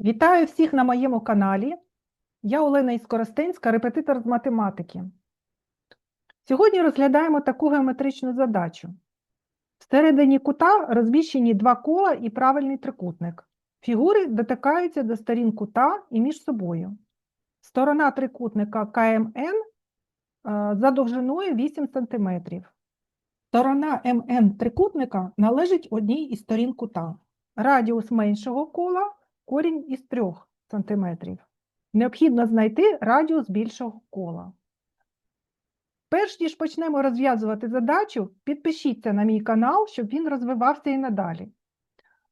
Вітаю всіх на моєму каналі. Я Олена Іскоростенська, репетитор з математики. Сьогодні розглядаємо таку геометричну задачу. Всередині кута розміщені два кола і правильний трикутник. Фігури дотикаються до сторін кута і між собою. Сторона трикутника КМН е, за довжиною 8 см. Сторона МН трикутника належить одній із сторін кута. Радіус меншого кола корінь із 3 см. Необхідно знайти радіус більшого кола. Перш ніж почнемо розв'язувати задачу, підпишіться на мій канал, щоб він розвивався і надалі.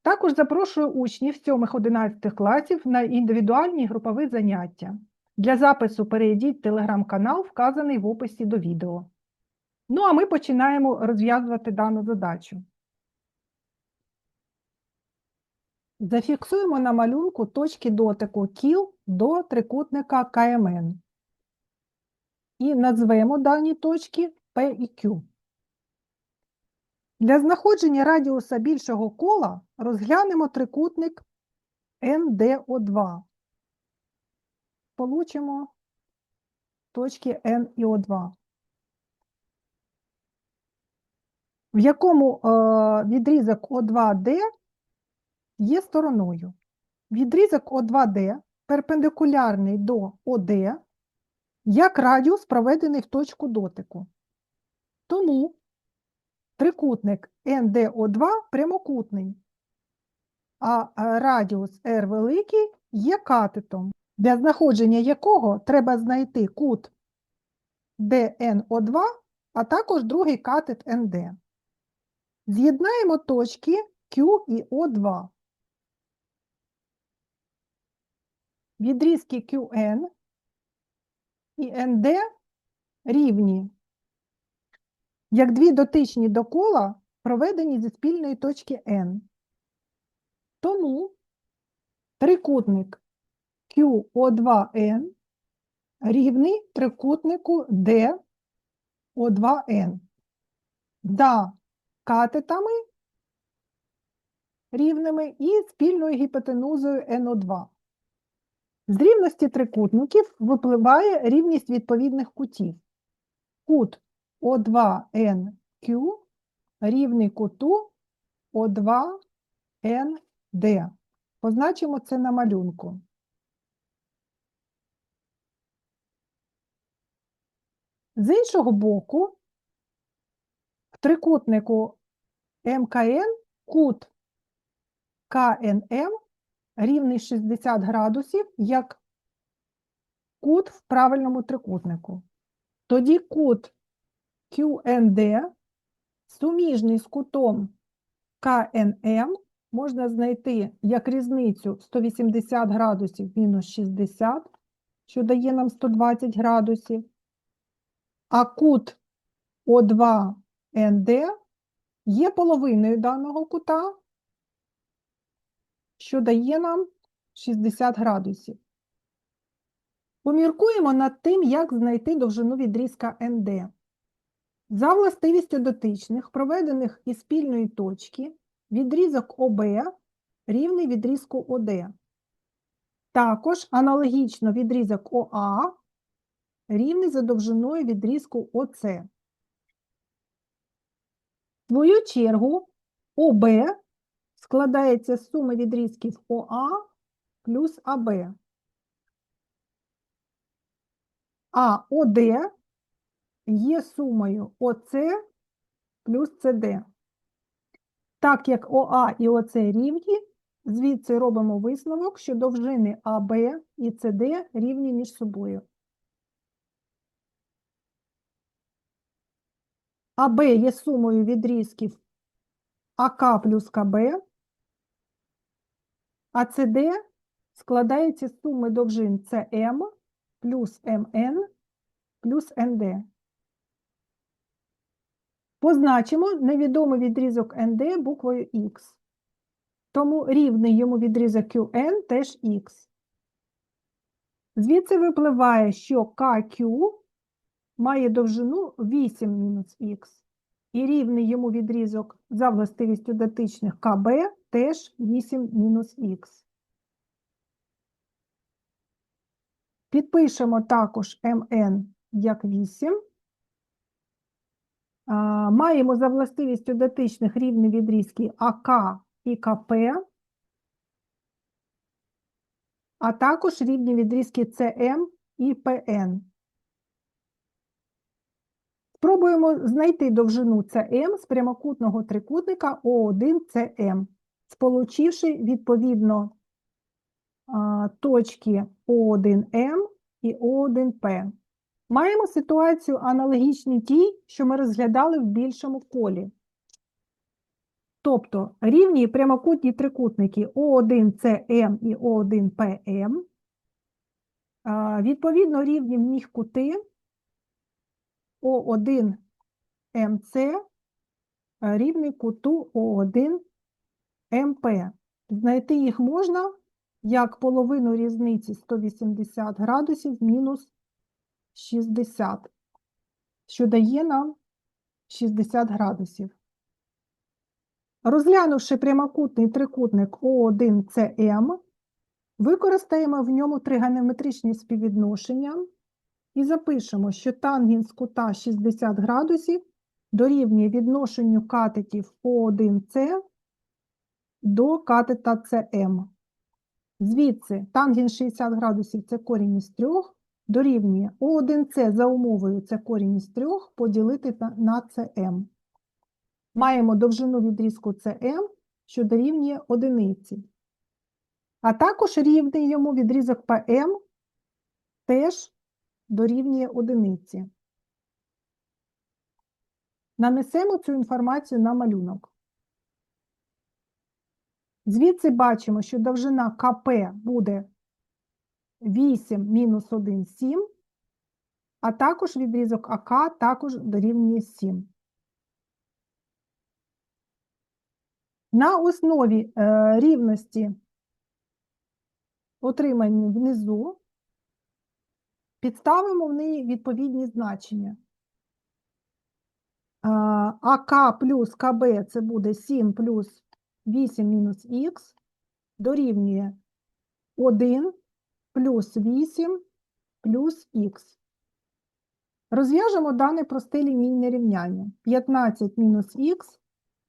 Також запрошую учнів 7-11 класів на індивідуальні групові заняття. Для запису перейдіть телеграм-канал, вказаний в описі до відео. Ну, а ми починаємо розв'язувати дану задачу. Зафіксуємо на малюнку точки дотику кіл до трикутника КМН. І назвемо дані точки P і Q. Для знаходження радіуса більшого кола розглянемо трикутник NDO2. Получимо точки N і O2. В якому е, відрізок O2D є стороною. Відрізок О2D перпендикулярний до ОД як радіус, проведений в точку дотику. Тому трикутник НДО2 прямокутний, а радіус R великий є катетом, для знаходження якого треба знайти кут ДНО2, а також другий катет НД. З'єднаємо точки Q і О2. Відрізки QN і ND рівні, як дві дотичні до кола, проведені зі спільної точки N. Тому трикутник QO2N рівний трикутнику DO2N. За катетами рівними і спільною гіпотенузою NO2. З рівності трикутників випливає рівність відповідних кутів. Кут О2НQ рівний куту О2НД. Позначимо це на малюнку. З іншого боку, в трикутнику МКН кут КНМ рівний 60 градусів як кут в правильному трикутнику. Тоді кут QND суміжний з кутом КНМ можна знайти як різницю 180 градусів мінус 60, що дає нам 120 градусів, а кут О2НД є половиною даного кута, що дає нам 60 градусів. Поміркуємо над тим, як знайти довжину відрізка НД. За властивістю дотичних, проведених із спільної точки, відрізок ОБ рівний відрізку ОД. Також аналогічно відрізок ОА рівний за довжиною відрізку ОЦ. В свою чергу ОБ складається з суми відрізків ОА плюс АБ. А ОД є сумою ОЦ плюс СД. Так як ОА і ОЦ рівні, звідси робимо висновок, що довжини АБ і СД рівні між собою. АБ є сумою відрізків АК плюс КБ, а СД складається з суми довжин СМ плюс МН плюс НД. Позначимо невідомий відрізок НД буквою Х. Тому рівний йому відрізок QN теж Х. Звідси випливає, що KQ має довжину 8 мінус Х. І рівний йому відрізок за властивістю дотичних КБ теж 8 мінус Х. Підпишемо також МН як 8. Маємо за властивістю дотичних рівні відрізки АК і КП, а також рівні відрізки СМ і ПН. Спробуємо знайти довжину СМ з прямокутного трикутника О1СМ, сполучивши відповідно точки О1М і О1П. Маємо ситуацію аналогічній тій, що ми розглядали в більшому колі. Тобто рівні прямокутні трикутники О1СМ і О1ПМ, відповідно рівні в них кути О1МЦ рівний куту О1МП. Знайти їх можна як половину різниці 180 градусів мінус 60, що дає нам 60 градусів. Розглянувши прямокутний трикутник О1ЦМ, використаємо в ньому тригонометричні співвідношення і запишемо, що тангенс кута 60 градусів дорівнює відношенню катетів О1С до катета СМ. Звідси тангенс 60 градусів це корінь із 3, дорівнює О1С за умовою це корінь із 3 поділити на- СМ. Маємо довжину відрізку СМ, що дорівнює одиниці. А також рівний йому відрізок ПМ теж дорівнює одиниці. Нанесемо цю інформацію на малюнок. Звідси бачимо, що довжина КП буде 8 мінус 1 – 7, а також відрізок АК також дорівнює 7. На основі е, рівності, отримані внизу, підставимо в неї відповідні значення. АК плюс КБ це буде 7 плюс 8 мінус х дорівнює 1 плюс 8 плюс х. Розв'яжемо дане просте лінійне рівняння. 15 мінус х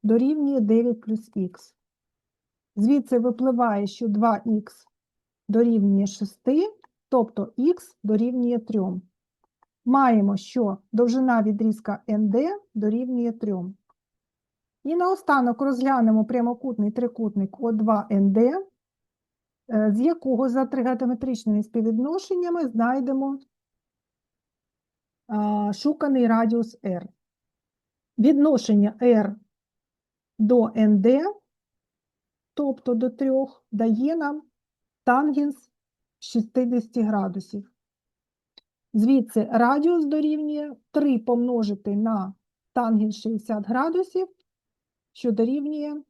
дорівнює 9 плюс х. Звідси випливає, що 2х дорівнює 6, тобто х дорівнює 3. Маємо, що довжина відрізка НД дорівнює 3. І наостанок розглянемо прямокутний трикутник О2НД, е, з якого за тригонометричними співвідношеннями знайдемо шуканий радіус R. Відношення R до НД, тобто до 3, дає нам тангенс 60 градусів. Звідси радіус дорівнює 3 помножити на тангенс 60 градусів, що дорівнює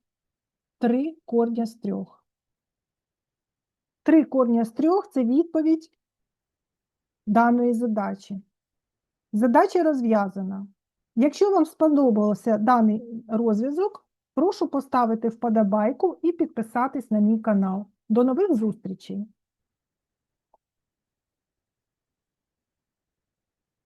3 корня з 3. 3 корня з 3 – це відповідь даної задачі. Задача розв'язана. Якщо вам сподобався даний розв'язок, прошу поставити вподобайку і підписатись на мій канал. До нових зустрічей!